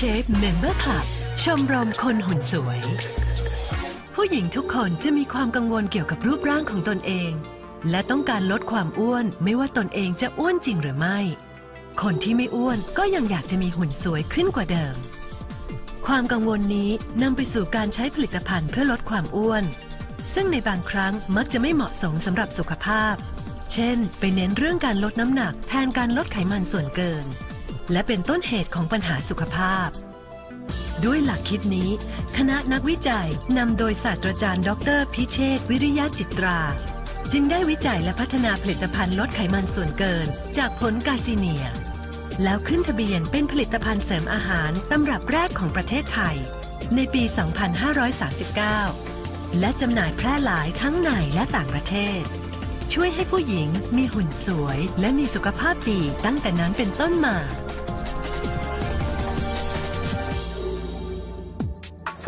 Shape Member Club ชมรมคนหุ่นสวย ผู้หญิงทุกคนจะมีความกังวลเกี่ยวกับรูปร่างของตนเอง และต้องการลดความอ้วนไม่ว่าตนเองจะอ้วนจริงหรือไม่ คนที่ไม่อ้วนก็ยังอยากจะมีหุ่นสวยขึ้นกว่าเดิม ความกังวลนี้นำไปสู่การใช้ผลิตภัณฑ์เพื่อลดความอ้วน ซึ่งในบางครั้งมักจะไม่เหมาะสมสำหรับสุขภาพ เช่น ไปเน้นเรื่องการลดน้ำหนักแทนการลดไขมันส่วนเกิน และเป็นต้นเหตุของปัญหาสุขภาพ ด้วยหลักคิดนี้ คณะนักวิจัยนำโดยศาสตราจารย์ ดร พิเชษวิริยะจิตรา จึงได้วิจัยและพัฒนาผลิตภัณฑ์ลดไขมันส่วนเกิน จากผลกาซิเนีย แล้วขึ้นทะเบียนเป็นผลิตภัณฑ์เสริมอาหารตำรับแรกของประเทศไทย ในปี 2539 และจำหน่ายแพร่หลายทั้งในและต่างประเทศช่วยให้ผู้หญิงมีหุ่นสวยและมีสุขภาพดีตั้งแต่นั้นเป็นต้นมา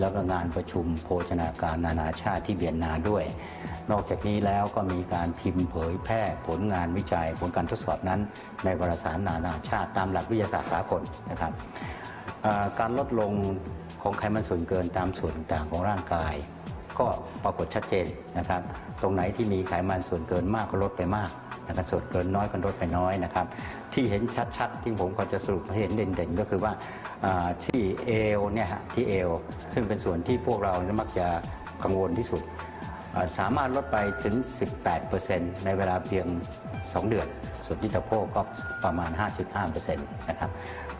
แล้วก็งานประชุมโภชนาการนานาชาติที่เวียนนาด้วย นอกจากนี้แล้วก็มีการพิมพ์เผยแพร่ผลงานวิจัย ผลการทดสอบนั้นในวารสารนานาชาติตามหลักวิทยาศาสตร์สากลนะครับการลดลงของไขมันส่วนเกินตามส่วนต่างๆของร่างกาย ก็ปรากฏชัดเจนนะครับ ตรงไหนที่มีไขมันส่วนเกินมากก็ลดไปมาก นะครับส่วนเกินน้อยก็ลดไปน้อยนะครับ ที่เห็นชัดๆ ที่ผมก็จะสรุปให้เห็นเด่นๆ ก็คือว่าที่เอวเนี่ยฮะที่เอวซึ่งเป็นส่วนที่พวกเรามักจะกังวลที่สุด สามารถลดไปถึง 18%ในเวลาเพียง 2 เดือน ส่วนที่สะโพกก็ประมาณ 55%นะครับ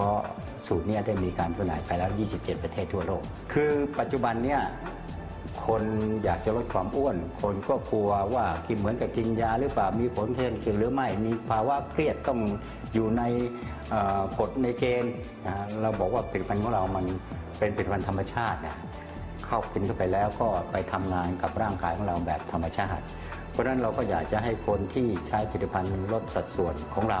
ราะสูตรนี้ได้มีการจำหน่ายไปแล้ว 27 ประเทศทั่วโลก คือปัจจุบันเนี่ยคนอยากจะลดความอ้วน คนก็กลัวว่ากินเหมือนกับกินยาหรือเปล่า มีผลข้างเคียงหรือไม่ มีภาวะเครียดต้องอยู่ในกฎในเกณฑ์นะเราบอกว่าผลิตภัณฑ์ของเรามันเป็นผลิตภัณฑ์ธรรมชาตินะเข้ากินเข้าไปแล้วก็ไปทำงานกับร่างกายของเราแบบธรรมชาติ เพราะฉะนั้นเราก็อยากจะให้คนที่ใช้ผลิตภัณฑ์ลดสัดส่วนของเรา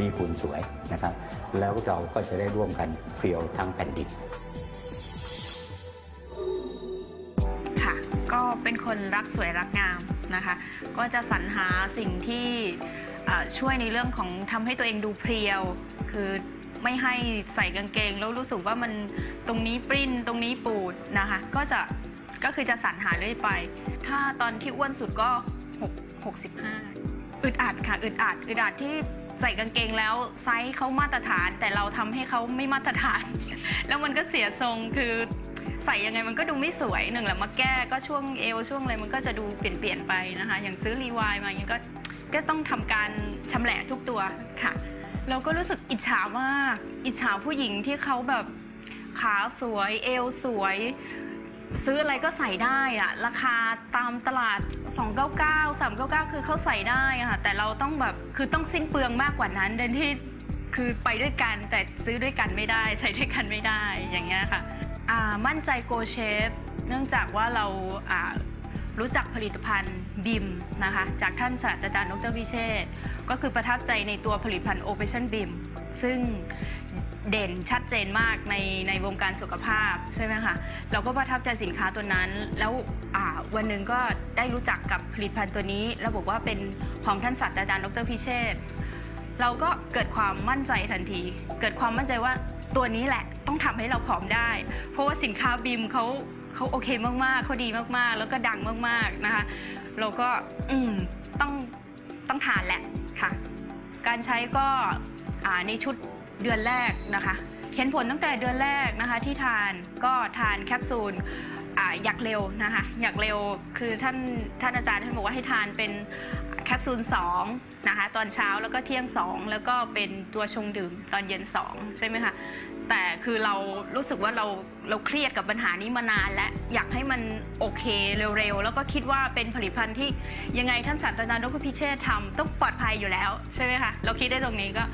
มีหุ่นสวยนะครับ แล้วเราก็จะได้ร่วมกันเพียวทั้งแผ่นดิน ค่ะ ก็เป็นคนรักสวยรักงามนะคะ ก็จะสรรหาสิ่งที่ช่วยในเรื่องของทำให้ตัวเองดูเพรียว คือไม่ให้ใส่กางเกง แล้วรู้สึกว่ามันตรงนี้ปริ้นตรงนี้ปูดนะคะ ก็จะก็คือจะสรรหาเรื่อยไป ถ้าตอนที่อ้วนสุดก็ 6 65 อึดอัดค่ะ อึดอัด อึดอัดที่ ใส่กางเกงแล้วไซส์เขามาตรฐาน แต่เราทำให้เขาไม่มาตรฐาน แล้วมันก็เสียทรงคือใส่ยังไงมันก็ดูไม่สวยหนึ่งแหละมาแก้ก็ช่วงเอวช่วงอะไรมันก็จะดูเปลี่ยนเปลี่ยนๆไปนะคะ อย่างซื้อรีวายมาอย่างนี้ก็ก็ต้องทำการชำแหละทุกตัวค่ะ เราก็รู้สึกอิจฉามาก อิจฉาผู้หญิงที่เขาแบบขาสวย เอวสวย ซื้ออะไรก็ใส่ได้อะราคาตามตลาด 299 399 คือเขาใส่ได้อะค่ะแต่เราต้องแบบคือต้องสิ้นเปลืองมากกว่านั้นเดินที่คือไปด้วยกันแต่ซื้อด้วยกันไม่ได้ใช้ด้วยกันไม่ได้อย่างเงี้ยค่ะอ่ามั่นใจโกเชฟเนื่องจากว่าเราอ่ารู้จักผลิตภัณฑ์บิมนะคะจากท่านศาสตราจารย์ดรวิเชษก็คือประทับใจในตัวผลิตภัณฑ์ Operation BIM ซึ่ง เด่นชัดเจนมากในในวงการสุขภาพใช่ไหมคะเราก็ประทับใจสินค้าตัวนั้น แล้ววันหนึ่งก็ได้รู้จักกับผลิตภัณฑ์ตัวนี้ แล้วบอกว่าเป็นของท่านศาสตราจารย์ดรพิเชษเราก็เกิดความมั่นใจทันที เกิดความมั่นใจว่าตัวนี้แหละต้องทำให้เราผอมได้ เพราะว่าสินค้าบิมเขาเขาโอเคมากๆเขาดีมากๆ แล้วก็ดังมากๆนะคะเราก็อืมต้องต้องทานแหละค่ะ การใช้ก็ในชุด เดือนแรกนะคะเห็นผลตั้งแต่เดือนแรกนะคะที่ทานก็ทานแคปซูลอ่าอยากเร็วนะคะอยากเร็วคือท่านท่านอาจารย์ท่านบอกว่าให้ทานเป็น แคปซูล2นะคะตอนเช้าแล้วก็เที่ยง 2 แล้วก็เป็นตัวชงดื่มตอนเย็น 2 ใช่ไหมคะแต่คือเรารู้สึกว่าเราเราเครียดกับปัญหานี้มานานและอยากให้มันโอเคเร็วๆ แล้วก็คิดว่าเป็นผลิตภัณฑ์ที่ยังไงท่านศาสตราจารย์ดรพิเชษทำต้องปลอดภัยอยู่แล้วใช่ไหมคะเราคิดได้ตรงนี้ก็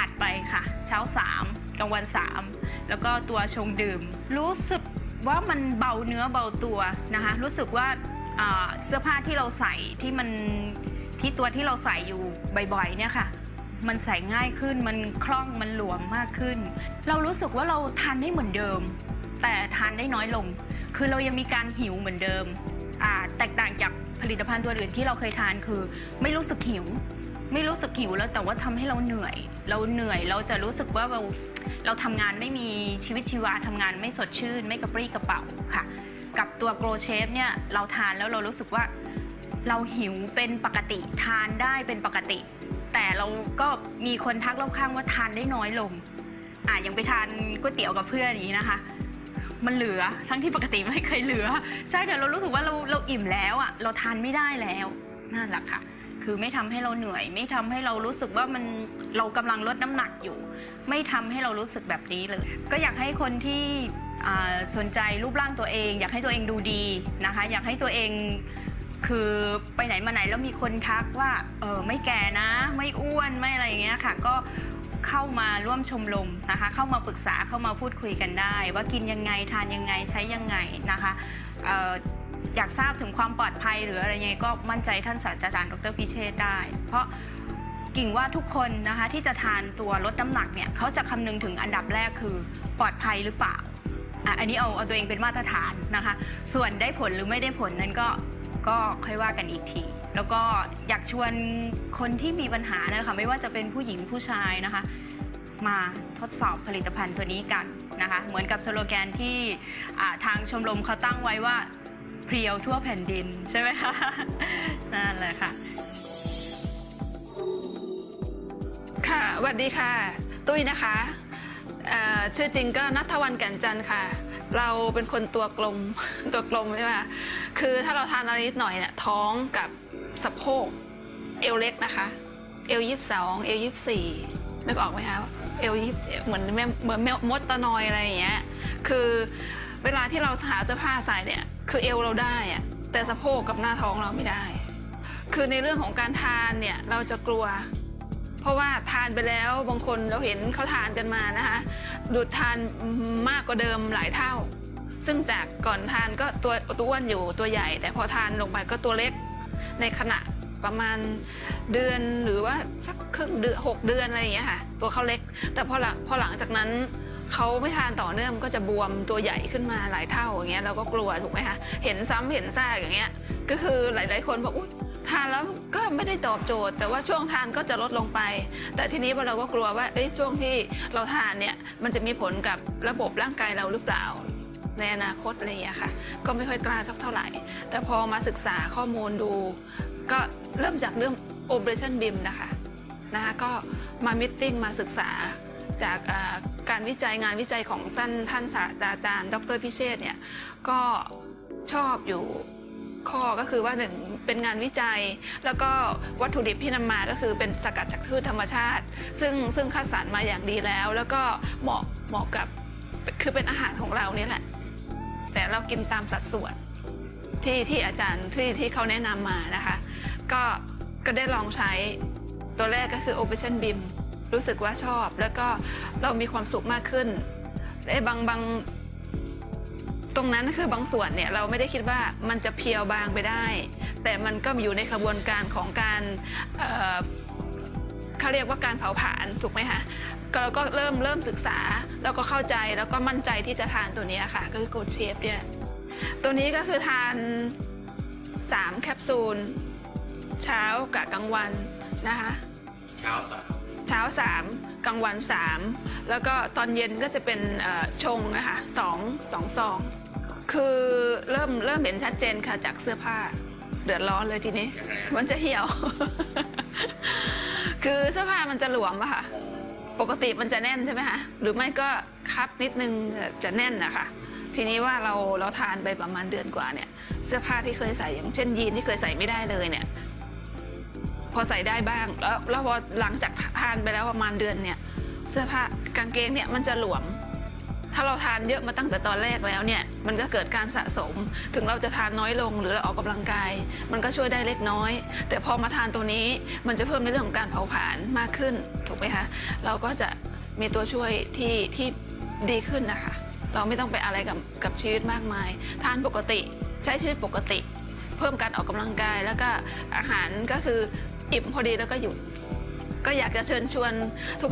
อัดไปค่ะ เช้า 3กลางวัน 3 แล้วก็ตัวชงดื่ม รู้สึกว่ามันเบาเนื้อเบาตัวนะคะรู้สึกว่าเสื้อผ้าที่เราใส่ที่มัน ที่ตัวที่เราใส่อยู่บ่อยๆเนี่ยค่ะ มันใส่ง่ายขึ้นมันคล่องมันหลวมมากขึ้น เรารู้สึกว่าเราทานได้เหมือนเดิม แต่ทานได้น้อยลง คือเรายังมีการหิวเหมือนเดิมอ่าแตกต่างจากผลิตภัณฑ์ตัวอื่นที่เราเคยทานคือ ไม่รู้สึกหิว ไม่รู้สึกหิวแล้วแต่ว่าทำให้เราเหนื่อย เราเหนื่อยเราจะรู้สึกว่าเราเราทำงานไม่มีชีวิตชีวาทำงานไม่สดชื่น ไม่กระปรี้กระเป๋าค่ะ กับตัวโกรเชฟเนี่ยเราทานแล้วเรารู้สึกว่า เราหิวเป็นปกติทานได้เป็นปกติ แต่เราก็มีคนทักรอบข้างว่าทานได้น้อยลงอะยังไปทานก๋วยเตี๋ยวกับเพื่อนอย่างนี้นะคะ มันเหลือทั้งที่ปกติไม่เคยเหลือ ใช่แต่เรารู้สึกว่าเราเราอิ่มแล้วอะเราทานไม่ได้แล้วนั่นแหละค่ะ คือไม่ทำให้เราเหนื่อย ไม่ทำให้เรารู้สึกว่ามันเรากำลังลดน้ำหนักอยู่ ไม่ทำให้เรารู้สึกแบบนี้เลย ก็อยากให้คนที่สนใจรูปร่างตัวเอง อยากให้ตัวเองดูดีนะคะ อยากให้ตัวเอง คือไปไหนมาไหนแล้วมีคนทักว่าเออไม่แก่นะ ไม่อ้วนไม่อะไรอย่างเงี้ยค่ะ ก็เข้ามาร่วมชมรมนะคะ เข้ามาปรึกษาเข้ามาพูดคุยกันได้ ว่ากินยังไงทานยังไงใช้ยังไงนะคะเอออยากทราบถึงความปลอดภัยหรืออะไรยังไงก็มั่นใจท่านศาสตราจารย์ดรพิเชษได้ เพราะกิ่งว่าทุกคนนะคะที่จะทานตัวลดน้ำหนักเนี่ยเขาจะคำนึงถึงอันดับแรกคือปลอดภัยหรือเปล่าอะอันนี้เอาเอาตัวเองเป็นมาตรฐานนะคะ ส่วนได้ผลหรือไม่ได้ผลนั้นก็ ก็ค่อยว่ากันอีกที แล้วก็อยากชวนคนที่มีปัญหานะคะไม่ว่าจะเป็นผู้หญิงผู้ชายนะคะ มาทดสอบผลิตภัณฑ์ตัวนี้กันนะคะ เหมือนกับสโลแกนที่ทางชมรมเขาตั้งไว้ว่าเพรียวทั่วแผ่นดินใช่ไหมคะนั่นแหละค่ะ ค่ะสวัสดีค่ะ ตุ้ยนะคะชื่อจริงก็นัทวันแก่นจันทร์ค่ะ เราเป็นคนตัวกลม ตัวกลมใช่ไหมคือถ้าเราทานอะไรนิดหน่อยเนี่ยท้องกับสะโพกเอวเล็กนะคะ เอวยี่สิบสองเอวยี่สิบสี่นึกออกไหมคะเอวยี่เหมือนแม่เหมือนแม่มดตะนอยอะไรอย่างเงี้ยคือเวลาที่เราหาเสื้อผ้าใส่เนี่ยคือเอวเราได้อะแต่สะโพกกับหน้าท้องเราไม่ได้ คือในเรื่องของการทานเนี่ยเราจะกลัว เพราะว่าทานไปแล้วบางคนเราเห็นเขาทานกันมานะคะดูดทานมากกว่าเดิมหลายเท่า ซึ่งจากก่อนทานก็ตัวตัวอ้วนอยู่ตัวใหญ่ แต่พอทานลงไปก็ตัวเล็กในขณะประมาณเดือนหรือว่าสักครึ่งเดือนหกเดือนอะไรอย่างเงี้ยค่ะ ตัวเขาเล็ก แต่พอหลังพอหลังจากนั้นเขาไม่ทานต่อเนื่องก็จะบวมตัวใหญ่ขึ้นมาหลายเท่าอย่างเงี้ยเราก็กลัวถูกไหมคะเห็นซ้ำเห็นซากอย่างเงี้ยก็คือหลาย ๆ คนบอกอุ๊ย ทานแล้วก็ไม่ได้ตอบโจทย์ แต่ว่าช่วงทานก็จะลดลงไป แต่ทีนี้เราก็กลัวว่าเอ้ยช่วงที่เราทานเนี่ยมันจะมีผลกับระบบร่างกายเราหรือเปล่า ในอนาคตอะไรอย่างเงี้ยค่ะ ก็ไม่ค่อยกล้าเท่าไหร่ แต่พอมาศึกษาข้อมูลดู ก็เริ่มจากเรื่อง Operation BIM นะคะนะคะก็มามิทติ้งมาศึกษาจากการวิจัยงานวิจัยของท่านท่านศาสตราจารย์ ดรพิเชษเนี่ยก็ชอบอยู่ ข้อก็คือว่าหนึ่งเป็นงานวิจัย แล้วก็วัตถุดิบที่นำมาก็คือเป็นสกัดจากพืชธรรมชาติ ซึ่งซึ่งคัดสรรมาอย่างดีแล้ว แล้วก็เหมาะเหมาะกับคือเป็นอาหารของเราเนี่ยแหละ แต่เรากินตามสัดส่วนที่ที่อาจารย์ที่ที่เขาแนะนำมานะคะ ก็ก็ได้ลองใช้ตัวแรกก็คือ Operation BIM รู้สึกว่าชอบ แล้วก็เรามีความสุขมากขึ้นไอ้บางบาง ตรงนั้นคือบางส่วนเนี่ยเราไม่ได้คิดว่ามันจะเพียวบางไปได้ แต่มันก็อยู่ในขบวนการของการเอ่อเขาเรียกว่าการเผาผลาญถูกไหมคะก็เราก็เริ่มเริ่มศึกษา แล้วก็เข้าใจแล้วก็มั่นใจที่จะทานตัวนี้ค่ะ ก็คือ Good Shape เนี่ยตัวนี้ก็คือทาน 3 แคปซูล เช้ากับกลางวันนะคะเช้าสามเช้า3กลางวัน 3 แล้วก็ตอนเย็นก็จะเป็นเอ่อชงนะคะสองสองซอง คือเริ่มเริ่มเห็นชัดเจนค่ะจากเสื้อผ้า เดือดร้อนเลยทีนี้ยังไงอะมันจะเหี่ยว คือเสื้อผ้ามันจะหลวมอะค่ะ ปกติมันจะแน่นใช่ไหมคะหรือไม่ก็คับนิดนึงจะแน่นนะคะทีนี้ว่าเราเราทานไปประมาณเดือนกว่าเนี่ย เสื้อผ้าที่เคยใส่อย่างเช่นยีนที่เคยใส่ไม่ได้เลยเนี่ย พอใส่ได้บ้างแล้วแล้วพอหลังจากทานไปแล้วประมาณเดือนเนี่ย เสื้อผ้ากางเกงเนี่ยมันจะหลวม ถ้าเราทานเยอะมาตั้งแต่ตอนแรกแล้วเนี่ยมันก็เกิดการสะสม ถึงเราจะทานน้อยลงหรือเราออกกำลังกาย มันก็ช่วยได้เล็กน้อย แต่พอมาทานตัวนี้มันจะเพิ่มในเรื่องของการเผาผลาญมากขึ้นถูกไหมคะเราก็จะมีตัวช่วยที่ที่ดีขึ้นนะคะ เราไม่ต้องไปอะไรกับกับชีวิตมากมาย ทานปกติใช้ชีวิตปกติ เพิ่มการออกกำลังกายแล้วก็อาหารก็คืออิ่มพอดีแล้วก็หยุด ก็อยากจะเชิญชวน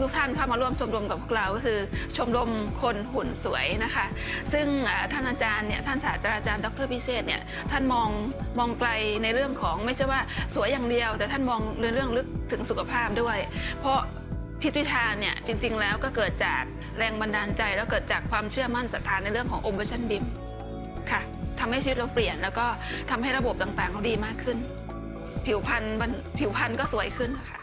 ทุกๆท่านเข้ามาร่วมชมรมกับพวกเราก็คือ ชมรมคนหุ่นสวยนะคะ ซึ่งท่านอาจารย์เนี่ยท่านศาสตราจารย์ดรพิเศษเนี่ยท่านมองมองไกลในเรื่องของไม่ใช่ว่าสวยอย่างเดียว แต่ท่านมองในเรื่องลึกถึงสุขภาพด้วย เพราะทิฏฐิทานเนี่ยจริง ๆ แล้วก็เกิดจากแรงบันดาลใจ แล้วเกิดจากความเชื่อมั่นศรัทธาในเรื่องขององค์พระชันบิมค่ะทำให้ชีวิตเราเปลี่ยนแล้วก็ทำให้ระบบต่างๆเราดีมากขึ้น ผิวพรรณผิวพรรณก็สวยขึ้นค่ะ